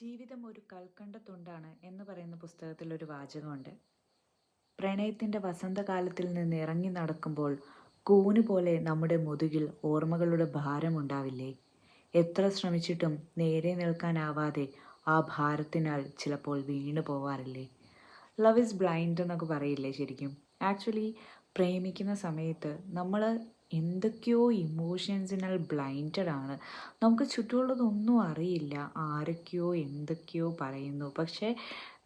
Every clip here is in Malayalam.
ജീവിതം ഒരു കൽക്കണ്ട തുണ്ടാണ് എന്ന് പറയുന്ന പുസ്തകത്തിൽ ഒരു വാചകമുണ്ട്. പ്രണയത്തിന്റെ വസന്തകാലത്തിൽ നിന്ന് ഇറങ്ങി നടക്കുമ്പോൾ കൂന് പോലെ നമ്മുടെ മുതുകിൽ ഓർമ്മകളുടെ ഭാരം ഉണ്ടാവില്ലേ എത്ര ശ്രമിച്ചിട്ടും നേരെ നിൽക്കാനാവാതെ ആ ഭാരത്തിനാൽ ചിലപ്പോൾ വീണു പോവാറില്ലേ? ലവ് ഇസ് ബ്ലൈൻഡ് എന്നൊക്കെ പറയില്ലേ ശരിക്കും? ആക്ച്വലി പ്രേമിക്കുന്ന സമയത്ത് നമ്മൾ എന്തൊക്കെയോ ഇമോഷൻസിനാൽ ബ്ലൈൻഡഡ് ആണ്. നമുക്ക് ചുറ്റുമുള്ളതൊന്നും അറിയില്ല. ആരൊക്കെയോ എന്തൊക്കെയോ പറയുന്നു. പക്ഷേ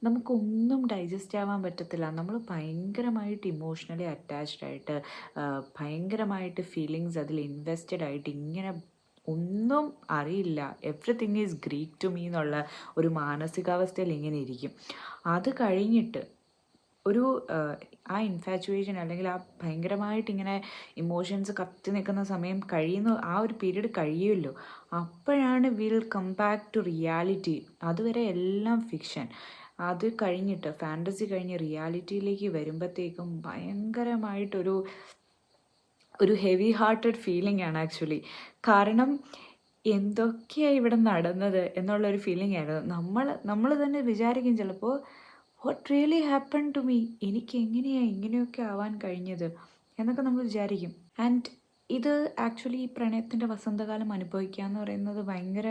നമുക്കൊന്നും ഡൈജസ്റ്റ് ആവാൻ പറ്റത്തില്ല. നമ്മൾ ഭയങ്കരമായിട്ട് ഇമോഷണലി അറ്റാച്ച്ഡ് ആയിട്ട് ഭയങ്കരമായിട്ട് ഫീലിങ്സ് അതിൽ ഇൻവെസ്റ്റഡ് ആയിട്ട് ഇങ്ങനെ ഒന്നും അറിയില്ല. Everything is Greek to me എന്നുള്ള ഒരു മാനസികാവസ്ഥയിൽ ഇങ്ങനെ ഇരിക്കും. അത് കഴിഞ്ഞിട്ട് ഒരു ആ, ഇൻഫാച്വേഷൻ അല്ലെങ്കിൽ ആ ഭയങ്കരമായിട്ട് ഇങ്ങനെ ഇമോഷൻസ് കത്തി നിൽക്കുന്ന സമയം കഴിയുന്ന ആ ഒരു പീരീഡ് കഴിയുമല്ലോ. അപ്പോഴാണ് will come back to reality അതുവരെ എല്ലാം ഫിക്ഷൻ അത് കഴിഞ്ഞിട്ട് ഫാന്റസി കഴിഞ്ഞ് റിയാലിറ്റിയിലേക്ക് വരുമ്പോഴത്തേക്കും ഭയങ്കരമായിട്ടൊരു ഒരു ഹെവി ഹാർട്ടഡ് ഫീലിംഗ് ആണ് ആക്ച്വലി കാരണം എന്തൊക്കെയാണ് ഇവിടെ നടന്നത് എന്നുള്ളൊരു ഫീലിംഗ് ആയിരുന്നു. നമ്മൾ നമ്മൾ തന്നെ വിചാരിക്കും ചിലപ്പോൾ what really happen to me എനിക്ക് എങ്ങനെയാണ് ഇങ്ങനെയൊക്കെ ആവാൻ കഴിഞ്ഞത്? എന്നൊക്കെ നമ്മൾ വിചാരിക്കും. ആൻഡ് ഇത് ആക്ച്വലി ഈ പ്രണയത്തിന്റെ വസന്തകാലം അനുഭവിക്കുക എന്ന് പറയുന്നത് ഭയങ്കര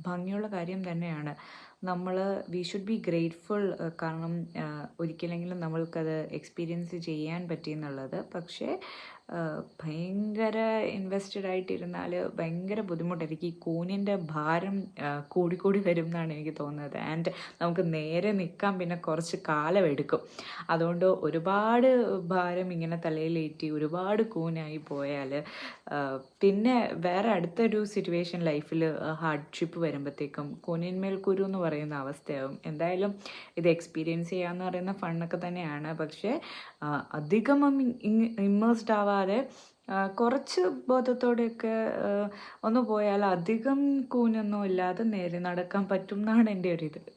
ഭംഗിയുള്ള കാര്യം തന്നെയാണ്. നമ്മൾ വി ഷുഡ് ബി ഗ്രേറ്റ്ഫുൾ കാരണം ഒരിക്കലെങ്കിലും നമ്മൾക്കത് എക്സ്പീരിയൻസ് ചെയ്യാൻ പറ്റിയെന്നുള്ളത് പക്ഷേ ഭയങ്കര ഇൻവെസ്റ്റഡ് ആയിട്ടിരുന്നാൽ ഭയങ്കര ബുദ്ധിമുട്ടായിരിക്കും. ഈ കൂനിന്റെ ഭാരം കൂടിക്കൂടി വരും എന്നാണ് എനിക്ക് തോന്നുന്നത്. ആൻഡ് നമുക്ക് നേരെ നിൽക്കാൻ പിന്നെ കുറച്ച് കാലം എടുക്കും. അതുകൊണ്ട് ഒരുപാട് ഭാരം ഇങ്ങനെ തലയിലേറ്റി ഒരുപാട് കൂനായി പോയാൽ പിന്നെ വേറെ അടുത്തൊരു സിറ്റുവേഷൻ ലൈഫിൽ ഹാർഡ്ഷിപ്പ് വരുമ്പോഴത്തേക്കും കൂനിന്മേൽ കുരു എന്ന് പറയുന്ന അവസ്ഥയാവും. എന്തായാലും ഇത് എക്സ്പീരിയൻസ് ചെയ്യാന്ന് പറയുന്ന ഫണ്ണൊക്കെ തന്നെയാണ്. പക്ഷേ അധികം ഇമ്മേഴ്സ്ഡ് ആവാതെ ആ, കുറച്ച് ബോധത്തോടെയൊക്കെ ഒന്ന് പോയാൽ അധികം കൂനൊന്നും ഇല്ലാതെ നേരെ നടക്കാൻ പറ്റും എന്നാണ് എന്റെ ഒരു ഇത്.